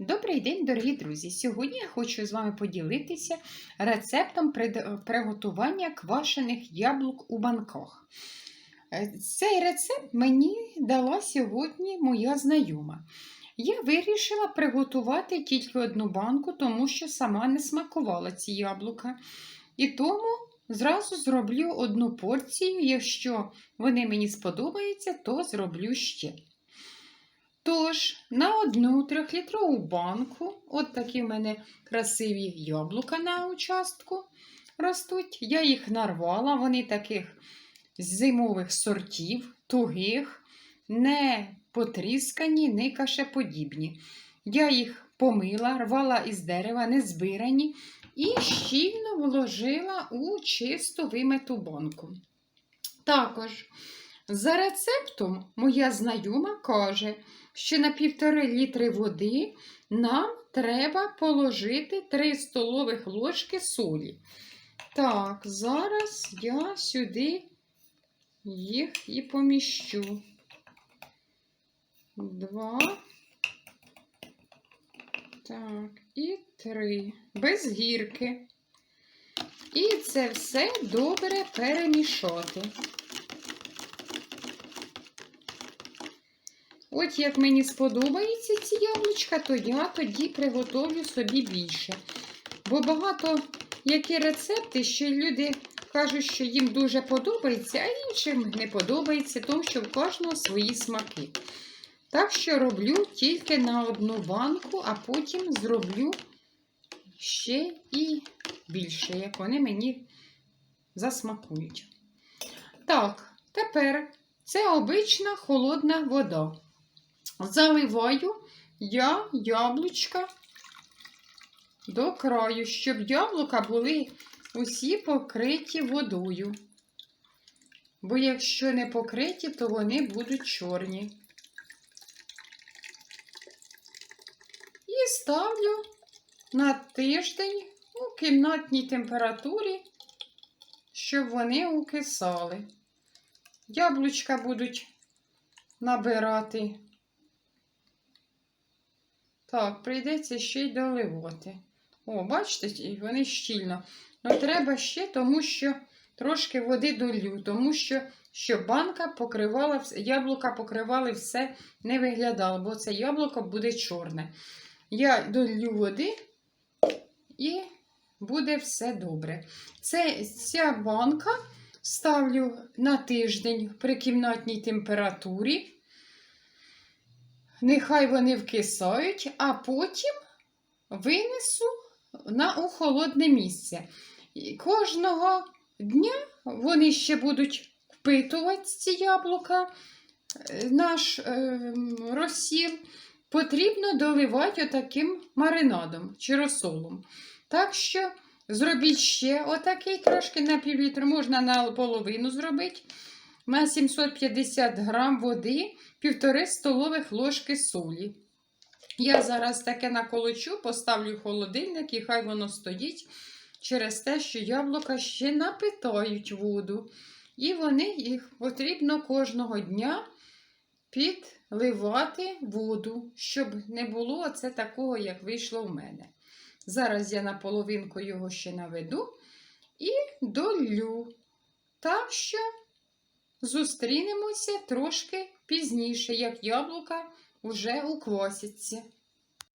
Добрий день, дорогі друзі! Сьогодні я хочу з вами поділитися рецептом приготування квашених яблук у банках. Е, Цей рецепт мені дала сьогодні моя знайома. Я вирішила приготувати тільки одну банку, тому що сама не смакувала ці яблука. І тому зразу зроблю одну порцію. Якщо вони мені сподобаються, то зроблю ще. Тож, на одну трьохлітрову банку, от такі в мене красиві яблука на участку ростуть. Я їх нарвала, вони таких зимових сортів, тугих, не потріскані, не кашеподібні. Я їх помила, рвала із дерева, не збирані, і щільно вложила у чисту вимиту банку. Також за рецептом моя знайома каже, що на півтори літри води нам треба положити 3 столових ложки солі. Так, зараз я сюди їх і поміщу. Два. Так, і три. Без гірки. І це все добре перемішати. От як мені сподобаються ці яблучка, то я тоді приготовлю собі більше. Бо багато які рецепти, що люди кажуть, що їм дуже подобається, а іншим не подобається, тому що в кожного свої смаки. Так що роблю тільки на одну банку, а потім зроблю ще і більше, як вони мені засмакують. Так, тепер це обична холодна вода. Заливаю я яблучка до краю, щоб яблука були усі покриті водою. Бо якщо не покриті, то вони будуть чорні. І ставлю на тиждень у кімнатній температурі, щоб вони укисали. Яблучка будуть набирати. Так, прийдеться ще й доливати. О, бачите, вони щільно. Ну, треба ще, тому що трошки води долю, тому що щоб банка покривала, яблука покривали все, не виглядало, бо це яблуко буде чорне. Я долю води і буде все добре. Це, ця банка ставлю на тиждень при кімнатній температурі. Нехай вони вкисають, а потім винесу на у холодне місце. І кожного дня вони ще будуть впитувати ці яблука, е, наш е, розсіл. Потрібно доливати отаким маринадом чи розсолом. Так що зробіть ще отакий трошки на півлітра, можна на половину зробити. На 750 грам води, 1,5 столових ложки солі. Я зараз таке наколочу, поставлю холодильник і хай воно стоїть через те, що яблука ще напитають воду. І вони їх потрібно кожного дня підливати воду, щоб не було оце такого, як вийшло в мене. Зараз я на половинку його ще наведу і долю. Так що зустрінемося трошки пізніше, як яблука вже уквасяться.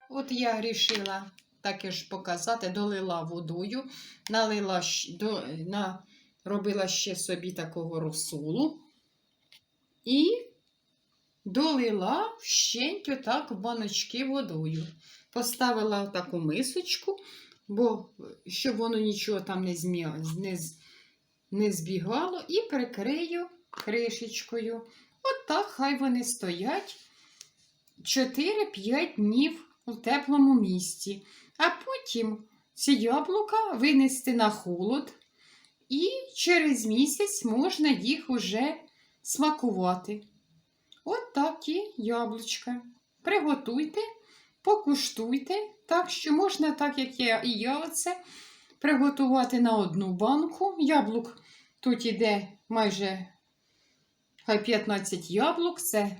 От я вирішила таки ж показати, долила водою, налила, до, на, робила ще собі такого розсолу і долила вщенть отак в баночки водою. Поставила таку мисочку, бо щоб воно нічого там не, змі... не, не збігало, і прикрию кришечкою. От так хай вони стоять 4-5 днів у теплому місці. А потім ці яблука винести на холод, і через місяць можна їх уже смакувати. От такі яблучка. Приготуйте, покуштуйте, так що можна, так як я і я оце, приготувати на одну банку. Яблук тут іде майже хай 15 яблук, це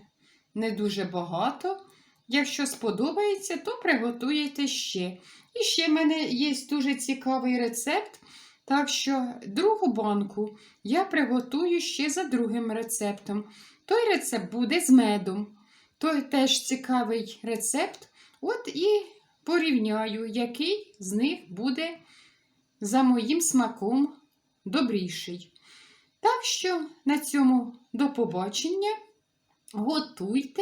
не дуже багато. Якщо сподобається, то приготуєте ще. І ще в мене є дуже цікавий рецепт. Так що другу банку я приготую ще за другим рецептом. Той рецепт буде з медом. Той теж цікавий рецепт. От і порівняю, який з них буде за моїм смаком добріший. Так що на цьому до побачення. Готуйте,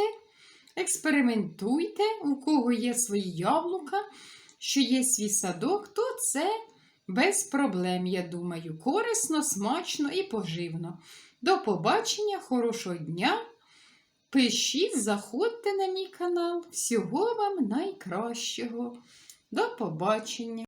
експериментуйте, у кого є свої яблука, що є свій садок, то це без проблем, я думаю, корисно, смачно і поживно. До побачення, хорошого дня! Пишіть, заходьте на мій канал. Всього вам найкращого. До побачення!